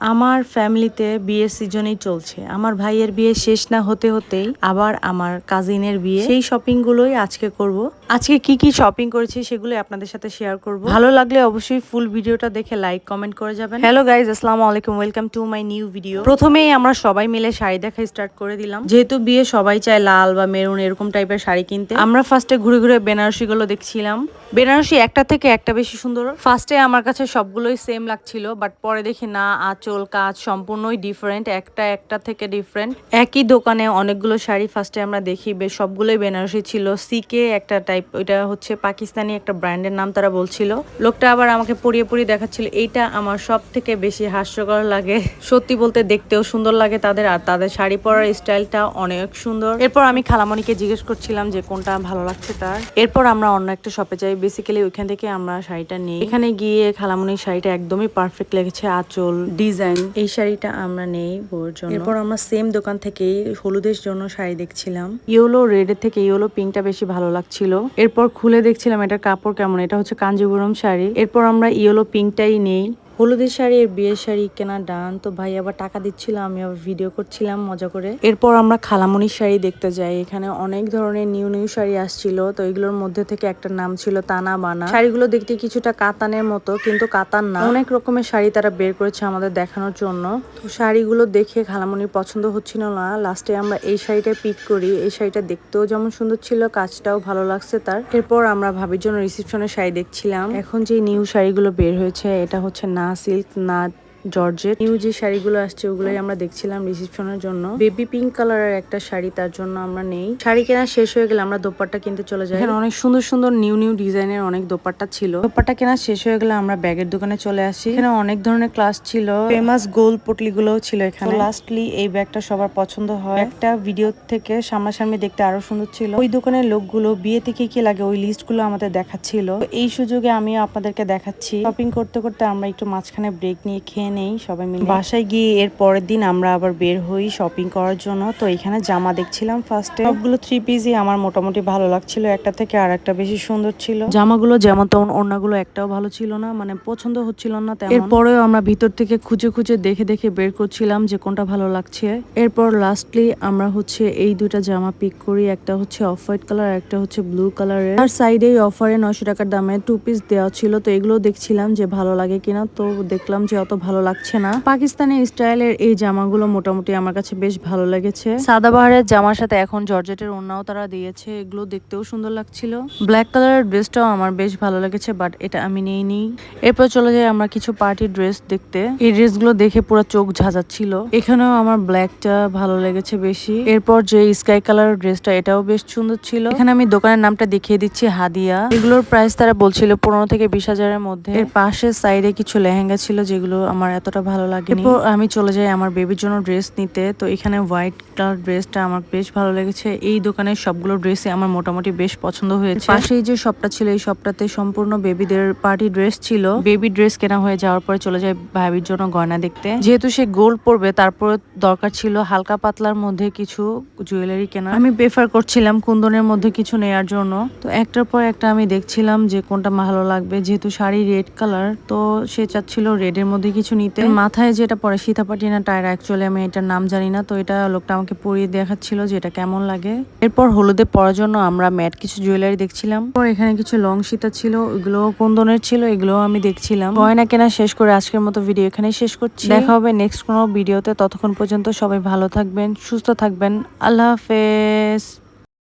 আমার ফ্যামিলিতে বিয়ের সিজনই চলছে। আমার ভাইয়ের বিয়ে শেষ না হতে হতেই আবার আমার কাজিনের বিয়ে। সেই শপিং গুলোই আজকে করব। আজকে কি কি শপিং করেছি সেগুলো আপনাদের সাথে শেয়ার করব। ভালো লাগলে অবশ্যই ফুল ভিডিওটা দেখে লাইক, কমেন্ট করে যাবেন। হ্যালো গাইজ আসসালামু আলাইকুম। Welcome to my new video. প্রথমেই আমরা সবাই মিলে শাড়ি দেখা স্টার্ট করে দিলাম। যেহেতু বিয়ে সবাই চায় লাল বা মেরুন এরকম টাইপের শাড়ি কিনতে, আমরা ফার্স্টে ঘুরে ঘুরে বেনারসি গুলো দেখছিলাম। বেনারসি একটা থেকে একটা বেশি সুন্দর। ফার্স্টে আমার কাছে সবগুলোই সেম লাগছিল বাট পরে দেখি না, আঁচল, কাজ সম্পূর্ণই ডিফারেন্ট একটা একটা থেকে ডিফারেন্ট একই দোকানে অনেকগুলো শাড়ি ফার্স্টে আমরা দেখি বেশ সবগুলোই বেনারসি ছিল। সিকে একটা টাইপ ওইটা হচ্ছে পাকিস্তানি একটা ব্র্যান্ডের নাম তারা বলছিল। লোকটা আবার আমাকে পরিয়ে পরিয়ে দেখাচ্ছিল, এইটা আমার সব থেকে বেশি হাস্যকর লাগে। সত্যি বলতে দেখতেও সুন্দর লাগে তাদের, আর তাদের শাড়ি পরার স্টাইলটা অনেক সুন্দর। এরপর আমি খালামণিকে জিজ্ঞেস করছিলাম যে কোনটা ভালো লাগছে তার। এরপর আমরা অন্য একটা শপে যাই বেসিক্যালি ওইখান থেকে আমরা শাড়িটা নিই। এখানে গিয়ে খালামুনির শাড়িটা একদমই পারফেক্ট লেগেছে আঁচল ডিজাইন এই শাড়িটা আমরা নেই বউর জন্য। এরপর আমরা সেম দোকান থেকে হলুদের জন্য শাড়ি দেখছিলাম। ইয়েলো রেডের থেকে ইয়েলো পিঙ্কটা বেশি ভালো লাগছিল। এরপর খুলে দেখছিলাম এটার কাপড় কেমন এটা হচ্ছে কাঞ্জিভুরম শাড়ি। এরপর আমরা ইয়েলো পিঙ্কটাই নেই। হলুদের শাড়ি আর বিয়ের শাড়ি কেনা ডান। তো ভাই, আবার টাকা দিচ্ছিল আমি আবার ভিডিও করছিলাম, মজা করে। এরপর আমরা খালামণির শাড়ি দেখতে যাই। এখানে অনেক ধরনের নিউ নিউ শাড়ি আসছিল। তো এগুলোর মধ্যে থেকে একটা নাম ছিল তানা বানা। শাড়িগুলো দেখতে কিছুটা কাতানের মতো, কিন্তু কাতান না। অনেক রকমের শাড়ি তারা বের করেছে আমাদের দেখানোর জন্য। তো শাড়িগুলো দেখে খালামণির পছন্দ হচ্ছিল না। লাস্টে আমরা এই শাড়িটা পিক করি। এই শাড়িটা দেখতেও যেমন সুন্দর ছিল, কাজটাও ভালো লাগছে তার। এরপর আমরা ভাবির জন্য রিসেপশনের শাড়ি দেখছিলাম। এখন যে নিউ শাড়িগুলো বের হয়েছে, এটা হচ্ছে না। সিল্ক না জর্জেট। নিউ যে শাড়িগুলো আসছে, ওগুলোই আমরা দেখছিলাম রিসেপশনের জন্য। বেবি পিঙ্ক কালারের একটা শাড়ি, তার জন্য আমরা নেই। শাড়ি কেনা শেষ হয়ে গেলে আমরা দোপাট্টা কিনতে চলে যাই। এখানে অনেক সুন্দর সুন্দর নিউ নিউ ডিজাইনের অনেক দোপাট্টা ছিল। দোপাট্টা কেনা শেষ হয়ে গেলে আমরা ব্যাগের দোকানে চলে আসি। এখানে অনেক ধরনের ক্লাস ছিল। ফেমাস গোল পটলি গুলোও ছিল এখানে। লাস্টলি এই ব্যাগটা সবার পছন্দ হয়। একটা ভিডিও থেকে সামনাসামনি দেখতে আরও সুন্দর ছিল। ওই দোকানের লোকগুলো বিয়েতে কি কি লাগে, ওই লিস্টগুলো আমাদের দেখাচ্ছিল। এই সুযোগে আমিও আপনাদেরকে দেখাচ্ছি। শপিং করতে করতে আমরা একটু মাঝখানে ব্রেক নিয়ে খেয়ে নেই সবাই মিলে। বাসায় গিয়ে এর পরের দিন আমরা আবার বের হই শপিং করার জন্য। তো এখানে জামা দেখছিলাম ফার্স্টে সবগুলো থ্রি পিসই আমার মোটামুটি ভালো লাগছিল। একটা থেকে আর একটা বেশি সুন্দর ছিল। জামাগুলো যেমন তেমন ওড়নাগুলো একটাও ভালো ছিল না মানে পছন্দ হচ্ছিল না তেমন। এরপরেও আমরা ভিতর থেকে খুঁজে খুঁজে দেখে দেখে বের করছিলাম যে কোনটা ভালো লাগছে। এরপর লাস্টলি আমরা হচ্ছে এই দুইটা জামা পিক করি। একটা হচ্ছে অফ হোয়াইট কালার একটা হচ্ছে ব্লু কালারের আর সাইডে অফারে নয়শো টাকার দামে টু পিস দেওয়া ছিল। তো এগুলো দেখছিলাম যে ভালো লাগে কিনা। তো দেখলাম যে অত ভালো লাগছে না। পাকিস্তানি স্টাইলের এই জামাগুলো মোটামুটি আমার কাছে বেশ ভালো লেগেছে। সাদাবাহারের জামার সাথে এখন জর্জেটের ওড়নাও তারা দিয়েছে। এগুলো দেখতেও সুন্দর লাগছিল। ব্ল্যাক কালারের ড্রেসটাও আমার বেশ ভালো লেগেছে, বাট এটা আমি নেই নি এরপর চলে যাই আমরা কিছু পার্টি ড্রেস দেখতে। এই ড্রেসগুলো দেখে পুরো চোখ ঝাঁঝাচ্ছিল। এখানেও আমার ব্ল্যাকটা ভালো লেগেছে বেশি। এরপর যে স্কাই কালার ড্রেসটা, এটাও বেশ সুন্দর ছিল। এখানে আমি দোকানের নামটা দেখিয়ে দিচ্ছি, হাদিয়া। এগুলোর প্রাইস তারা বলছিল পনেরো থেকে বিশ হাজারের মধ্যে। এর পাশের সাইডে কিছু লেহেঙ্গা ছিল, যেগুলো আমার এতটা ভালো লাগে এরপর আমি চলে যাই আমার বেবির জন্য ড্রেস নিতে। তো এখানে হোয়াইট কালার ড্রেসটা আমার বেশ ভালো লেগেছে। এই দোকানের সবগুলো ড্রেসই আমার মোটামুটি বেশ পছন্দ হয়েছে। পাশেই যে শপটা ছিল এই শপটাতে সম্পূর্ণ বেবিদের পার্টি ড্রেস ছিল। বেবি ড্রেস কেনা হয়ে যাওয়ার পরে চলে যায় ভাবির জন্য গয়না দেখতে। যেহেতু সে গোল্ড পরবে তারপরে দরকার ছিল হালকা পাতলার মধ্যে কিছু জুয়েলারি কেনা। আমি প্রেফার করছিলাম কুন্দনের মধ্যে কিছু নেয়ার জন্য। তো একটার পর একটা আমি দেখছিলাম যে কোনটা ভালো লাগবে। যেহেতু শাড়ি রেড কালার তো সে চাচ্ছিল রেডের মধ্যে কিছু নিতে মাথায় যেটা পরে সীতাপাটি না টায়রা অ্যাকচুয়ালি আমি এটার নাম জানি না, তো এটা লোকটা আমাকে পরিয়ে দেখাচ্ছিল যে এটা কেমন লাগে। এরপর হলুদে পরার জন্য আমরা ম্যাট, কিছু জুয়েলারি দেখছিলাম। পর এখানে কিছু লং সীতা ছিল ওগুলো কুন্দনের ছিল এগুলো আমি দেখছিলাম। গয়না কেনা, শেষ করে আজকের মতো ভিডিও এখানেই শেষ করছি। দেখা হবে নেক্সট কোনো ভিডিওতে ততক্ষণ পর্যন্ত সবাই ভালো থাকবেন, সুস্থ থাকবেন, আল্লাহ হাফেজ।